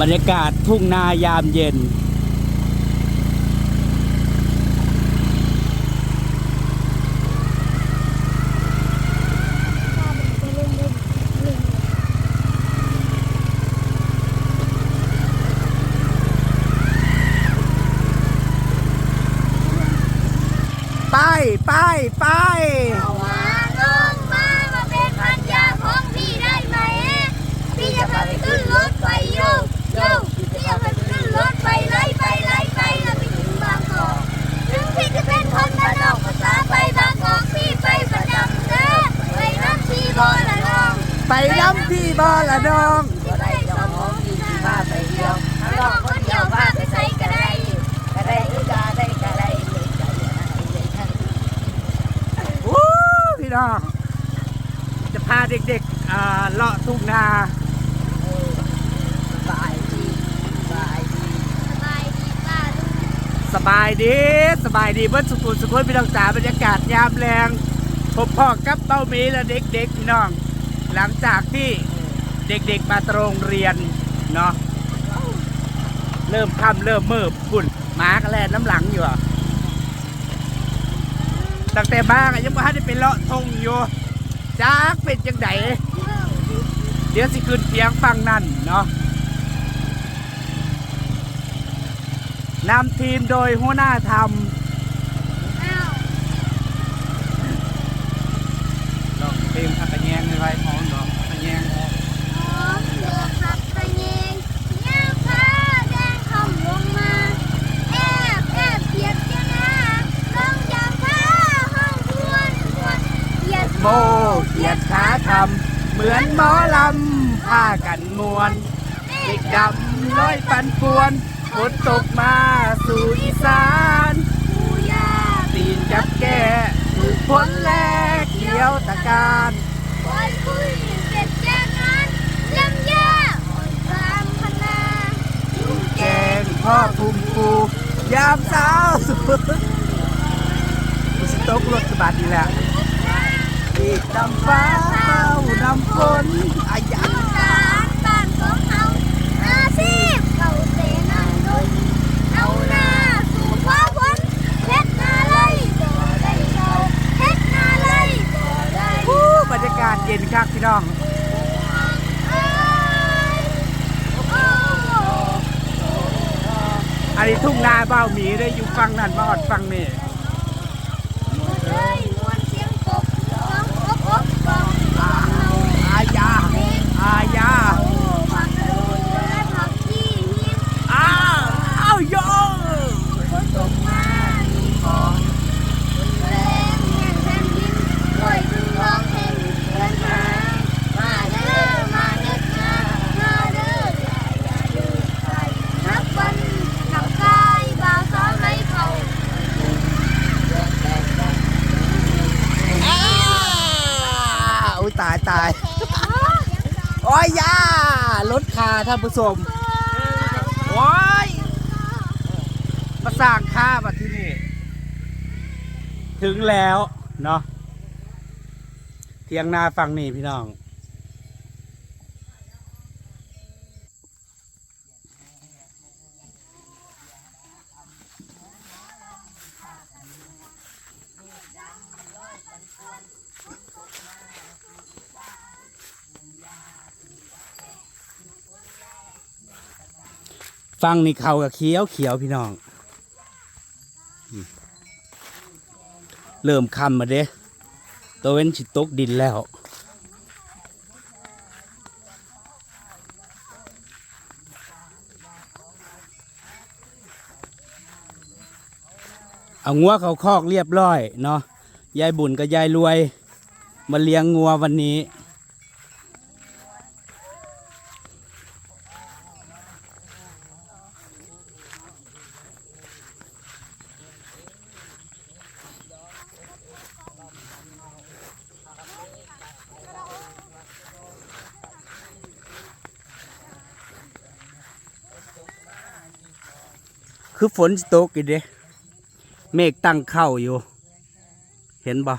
บรรยากาศทุ่งนายามเย็น ไปไปไป เอามาน้องมามาเป็นพันยาของพี่ได้ไหม พี่จะพาไปขึ้นรถไฟโยกโยกพี่จะพาไปขึ้นรถไฟไล่ไปไล่ไปแล้วไปถึงบางกอกถึงพี่จะเป็นคนบ้านนอกภาษาไปบางกอกพี่ไปประจำเด้อไปน้ำชีโบละน้อง ไปน้ำที่บ่อละน้อง ก็ได้สมองพี่พาไปเที่ยวถ้าน้องคนเดียวพาไปใส่ก็ได้ก็ได้ก็ได้ก็ได้เลยก็ได้ วู้พี่น้อง จะพาเด็กๆอ่า เลาะทุ่งนาบายดีบายดีสบายดีป้าลูกสบายดีสบายดีเบิ้ลสุขุมสุขุมพี่น้องจ๋าบรรยากาศยามแรงพบพ่อกับเต้ามีและเด็กๆพี่น้อง หลังจากที่เด็กๆมาตรงเรียนเนาะเริ่มค่ำเริ่มมืดฝุ่นหมาก็แลน้ำหลังอยู่อะตั้งแต่บ้างยังไม่ทันได้ไปเลาะทงอยู่จากเป็นจังได ดี๋ยวสิขึ้นเสียงฟังนั่นเนาะนำทีมโดยหัวหน้าทอ้าวำลองทีมขักกระแยงในไว้พร้อมเนาะกระแยงอ๋อเลือกขับไปเองย่างผ้าแดงคำลงมาแอบแอบเพียบเจ้าหน้าลงยางผ้าห้องทวนทวเหยียดโมเกียดขาทำ เหมือนหมอลำผ้ากันมวนเด็กดำร้อยปันปวนฝนตกมาสู่อีสานผู้ยาตีนจับแก่ถูกฝนแลกเขียวตะการคอยคุยเก็บแจ้งงานลำยาอ่อนกลางพนาอยู่แกแกงพ่อภูมิปูยามเช้าสุดมุสตกรถกระบะดีแหละอีกดำฟ้าานำฝนอายันการบ้านของเฮาอาชีพเขาเสนาดุยเอาหน้าสู่ฟ้าฝนเฮ็ดนาเลยบ่ได้เจ้าเฮ็ดนาเลยบ่ได้วู้บรรยากาศเย็นครับพี่น้องเอ้ยโอ้อันนี้ทุ่งนาเบ้าหมีได้อยู่ฟังนั่นมาอดฟังนี่ เอ้ยมวนเสียงกบร้องอบอบกองกองเฮา อาญาอาญา โอ้ผักดูและผักที่เฮียน อ้าวอ้าวโย ฝนตกมามีของแรงแห่งแผ่นดินปล่อยดึงร้องเพลงเดินทางมาเด้อมาเด้อมามาเด้ออย่าอย่าดื้อใครนับวันนับกายบ่าวสาวไรเขา อ้าอุ้ยตายตายโอ้ยยารถคา ท่านผู้ชมโอ้ยมาสร้างค่ามาที่นี่ ถึงแล้ว เนาะเทียงนาฟังนี่พี่น้อง ฟังนี่เขากับเขียวเขียวพี่น้อง เริ่มคำมาเด้ตัวเว้นชิตกดินแล้วเอางัวเขาคอกเรียบร้อยเนาะยายบุญกับยายรวย มาเลี้ยงงัววันนี้ คือฝนตกอีกเด้เมฆตั้งเข้าอยู่ เห็นบ่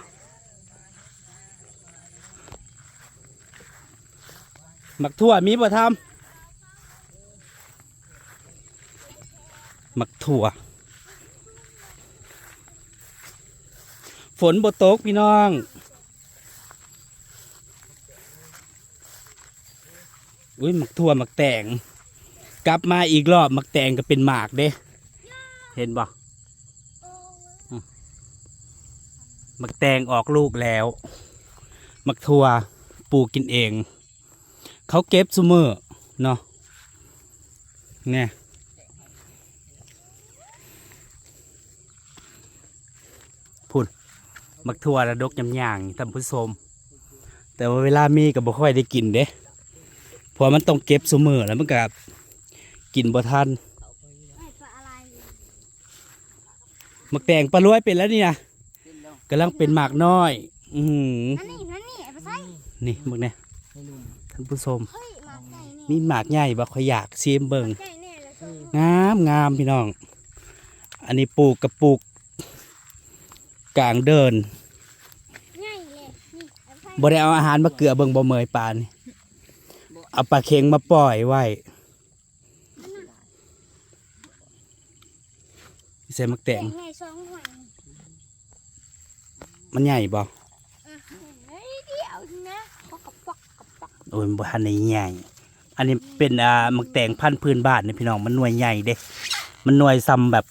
หมักทั่วมีบ่ทำหมักถั่ว ฝนบ่ตกพี่น้องอุ้ยหมักถั่วหมักแตงกลับมาอีกรอบหมักแตงก็เป็นหมากเด้ เห็นบ่มักแตงออกลูกแล้ว มักถั่วปลูกกินเอง เขาเก็บซุมือเนาะเนี่ยพุ่นมักถั่วระดกยำย่างท่านผู้ชมแต่ว่าเวลามีก็บ่ค่อยได้กินเด้เพราะมันต้องเก็บซุมือแล้วมันก็กินบ่ทัน ไม่ปลาอะไร หมักแตงปลารวยเป็นแล้วนี่นะกำลังเป็นหมากน้อย อือหือนั่นนี่นั่นนี่ไอ้ปลาไส้นี่หมึกเนี่ยท่านผู้ชมเฮ้ยหมาไก่เนี่ยมีหมากใหญ่บ่ขอยอยากซีมเบิงไก่เนี่ยเลยส้มงามงามพี่น้อง อันนี้ปลูกกับปลูก กลางเดินง่ายเลยนี่ไอ้ปลาไส้บ่ได้เอาอาหารมาเกลือเบิงบ่เมยปานนี่เอาปลาเค็งมาปล่อยไว้ ใส่หมักแตงไงสองหน่วยมันใหญ่บ่อะเฮ้ยเดี๋ยวนะปอกกระปอกกระปอกโอ้ยบ่ทันได้ใหญ่ อันนี้เป็นอ่าหมักแตงพันธุ์พื้นบ้านนี่พี่น้องมันหน่วยใหญ่เด้ มันหน่วยซ้ำแบบ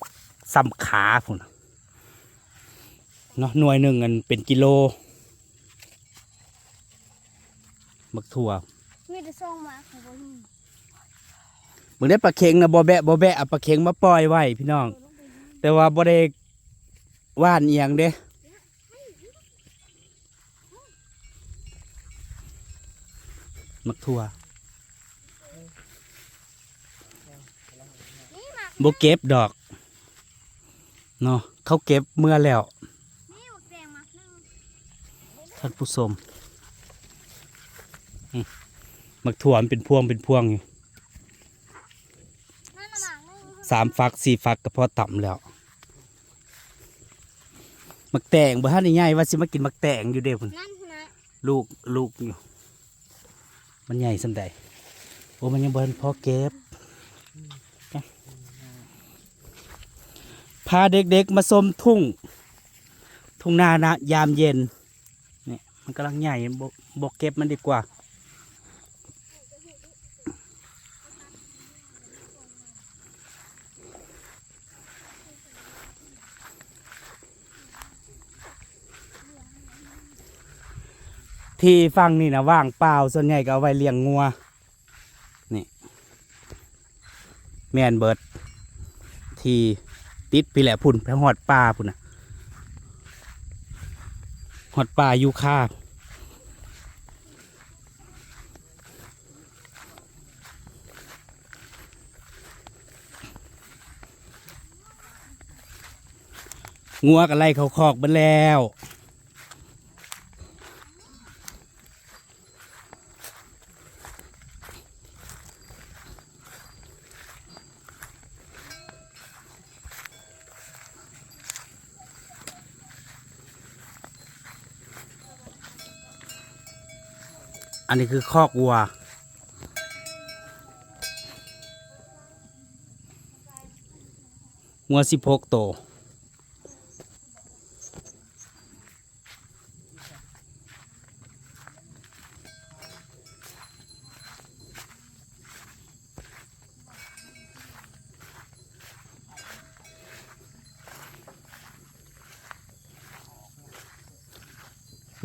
ซ้ำขาพุ่นน่ะเนาะหน่วยหนึ่งอันเป็นกิโลหมักถั่วมีแต่ส่งมาของผมมึงได้ปลาเค็งนะบ่แบะบ่แบะเอาปลาเค็งมาปล่อยไว้พี่น้อง แต่ว่าบ่ได้ว่านเอียงเด้มักถั่วนี่หมากบ่เก็บดอกเนาะเขาเก็บเมื่อแล้วท่านผู้ชมมักถั่วมันเป็นพวงเป็นพวงอยู่สามฟักสี่ฟักก็พอต่ำแล้ว มักแตงบ่ทันได้ใหญ่ว่าสิมากินหมักแตงอยู่เด้พุ่นนั่นนะลูกลูกอยู่ มันใหญ่สันใดโอ้มันยังบนพอเก็บนะพาเด็กๆมาชมทุ่ง ทุ่งนานะยามเย็นเนี่ยมันกำลังใหญ่บกบกเก็บมันดีกว่า ที่ฟังนี่นะว่างเปล่าส่วนใหญ่ก็เอาไว้เลี้ยงงัวนี่แมนเบิร์ดที่ติดไปแหละพุ่นไปหอดป่าพุ่นนะหอดป่าอยู่ค่างัวกันไล่เขาคอกไปแล้ว อันนี้คือคอกวัวงัวสิบหกโตว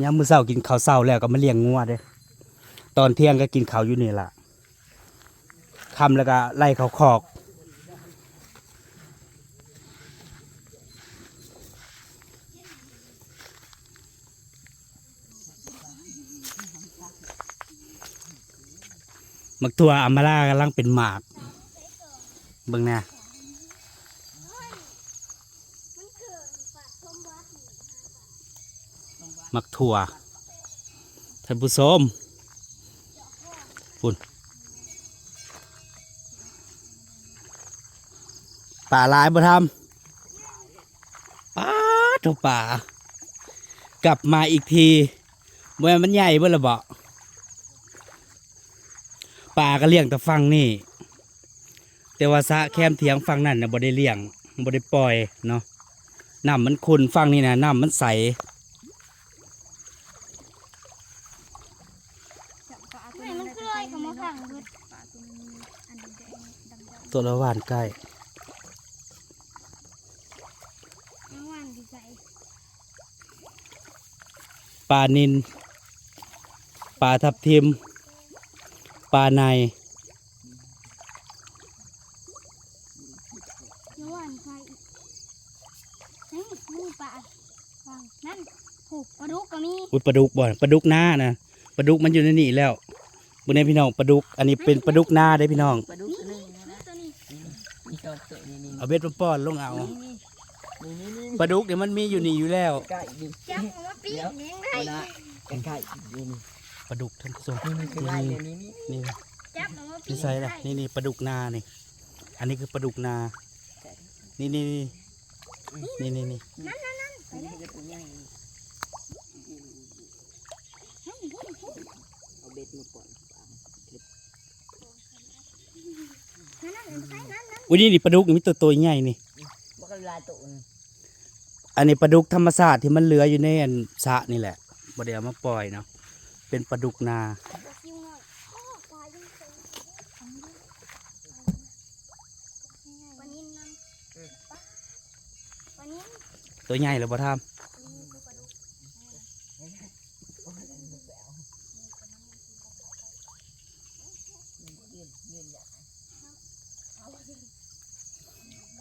ยามมื้อเช้ากินข้าวเช้าแล้วก็มาเลี้ยงงัวเด้ ตอนเที่ยงก็กินข้าวอยู่นี่ละคำแล้วก็ไล่เขาคอก มักตัวอัมมาลากำลังเป็นหมากเบิ่งแน่มันคือปลาส้มวัดนี่มักถั่วท่านผู้ชม ปุ่นป่าลายบ่ทำป้าเจ้าป่า กลับมาอีกทีเมื่อมันใหญ่เบ่ละบ่ป่าก็เลี้ยงแต่ฟังนี่ แต่ว่าสะแคมเถียงฝั่งนั้นน่ะบ่ได้เลี้ยงบ่ได้ปล่อยเนาะน้ำมันขุ่นฝั่งนี้นะน้ำมันใส แม่มันคือลอยเขามาขังเบิด ตัวละหวานใกล้น้ำวันดีใจปลานินปลาทับทิมปลาในน้ำวันใส่นี่นี่ปลาฟังนั่นผูกปลาดุกก็มีอุดปลาดุกบ่อนปลาดุกหน้านะปลาดุกมันอยู่ในนี่แล้วบุญในพี่น้องปลาดุก อันนี้เป็นปลาดุกหน้าได้อพี่น้องปลาดุกตัวหนึงนะ นี่ตัวนี้ มีตัวตัวนี่นี่ เอาเบ็ดมาป้อนลงเอานี่นี่นี่นี่ปลาดุกเดี๋ยวมันมีอยู่นี่อยู่แล้วใกล้ดิจับมาปีกเลี้ยงได้เอาละใกล้ๆนี่นี่ปลาดุกท่านผู้ชมนี่นี่คือไล่เลยนี่นี่นี่จับมาปีนี่กใส่ละนี่นี่ปลาดุกนานี่ อันนี้คือปลาดุกนา นี่นี่นี่นี่นี่นี่นั่นนั่นนั่นอันนี้ก็ตัวใหญ่เอาเบ็ดมาก่อน นั่นนั่นนั่นใส่นั่นนั่นอุ้ยนี่นี่ปลาดุกนี่มีตัวตัวใหญ่นี่ บ่ก็ลายตัวนึงอันนี้ปลาดุกธรรมชาติที่มันเหลืออยู่ในอันสระนี่แหละบ่ได้เอามาปล่อยเนาะ เป็นปลาดุกนาคิวหน่อยโอ้ปลายังเป็นปลานิ่นนั่นปลานิ่นตัวใหญ่แล้วบ่ทำ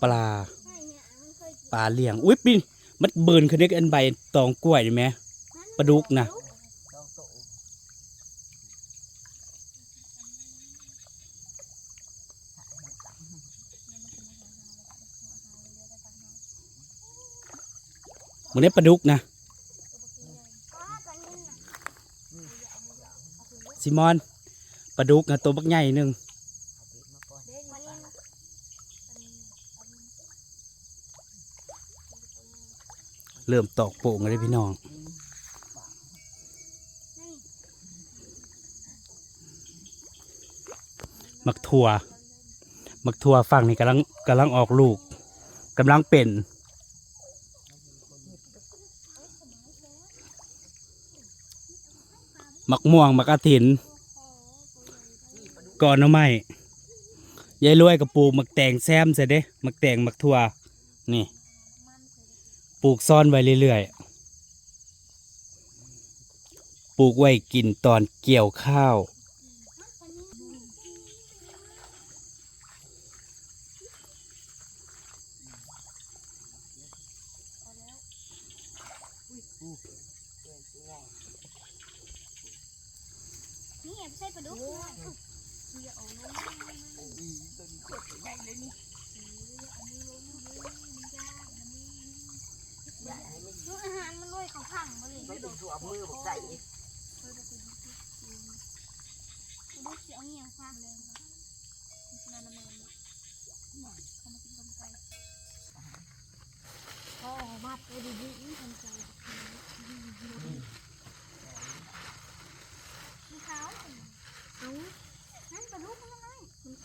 ปลา ปลาเลี้ยง อุ้ยปีนมันเบินขึ้นในอันใบตองกล้วยนี่ไหมปลาดุกนะสองตัวมันนี้ปลาดุกนะปลาปลานิ่นน่ะซิมอนปลาดุกนะตัวบักใหญ่หนึ่ง เอาเบ็ดมาก่อน ปลานิ่น เริ่มตอกโป่งเลยพี่น้อง มักถั่ว มักถั่วฝั่งนี่กำลังกำลังออกลูกกำลังเป็นมักม่วงมักอาถินก่อนเอาไม่ยายรวยกับปลูกมักแตงแซมเสร็จเด้มักแตงมักถั่วนี่ ปลูกซ่อนไว้เรื่อยๆ ปลูกไว้กินตอนเกี่ยวข้าว นี่ใส่ปลาดุกนะดู อาหารมันด้วยเขาพังมาเลยไม่ต้องตัวมือบอกใส่ดูเสียงเงียงฟังเลยนั่นน่ะมันหน่อยเขามากินกำไก่อ๋อมาไปดีๆนี่ทำใจมีขาวเอานั่นปลาดุกมันอะไรมัน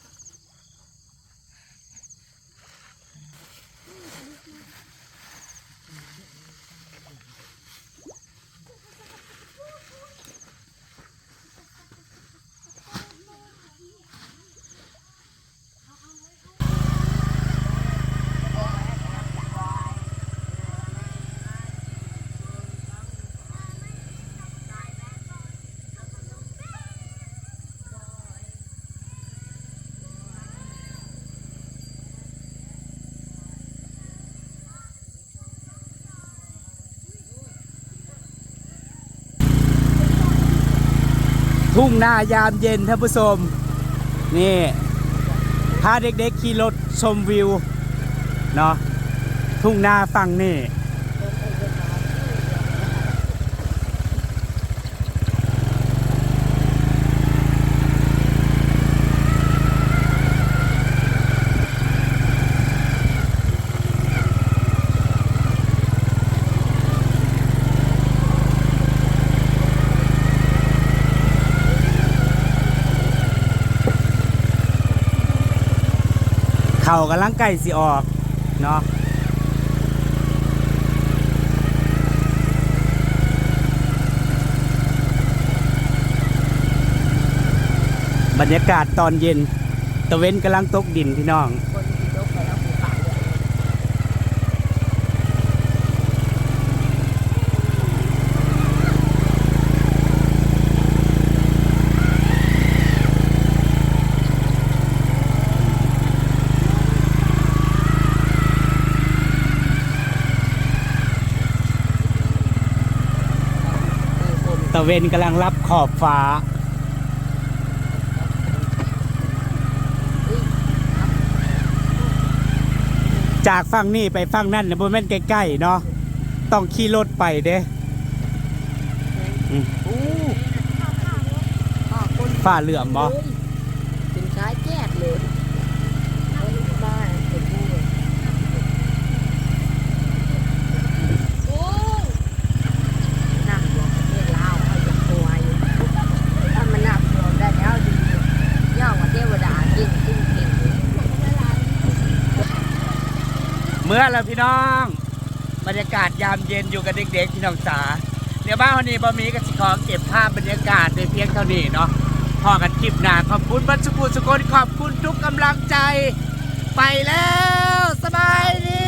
ทุ่งนายามเย็นท่านผู้ชม นี่พาเด็กๆขี่รถชมวิวเนาะทุ่งนาฝั่งนี่ากำลังใกล้สิออกเนาะบรรยากาศตอนเย็นตะเว้นกำลังตกดินพี่น้อง คนที่ยกไปแล้วผูกปากเลย ตะ เวนกำลังรับขอบฟ้า จากฝั่งนี้ไปฝั่งนั่นนะบ่แม่นใกล้ๆเนาะต้องขี่รถไปเด้อู้ข้าคนฟ้าเหลื่อมบ่ เลยเป็นชายแจ๊ดเลยคนบ้านเป็นผู้เลย โอ้ นั่งรวมประเทศลาวเอาอย่างตัวอยู่ถ้ามันนับรวมได้แล้วดีย่องกว่าเทวดากินกินกิน เมื่อแล้วพี่น้อง บรรยากาศยามเย็นอยู่กับเด็กๆพี่น้องจ๋าเดี๋ยวบ้านวันนี้บะมีกับสิขอเก็บภาพบรรยากาศในเพียงเท่านี้เนาะพอกันคลิปหน้าขอบคุณบรรสุกุสุกนขอบคุณทุกกำลังใจ ไปแล้ว สบายดี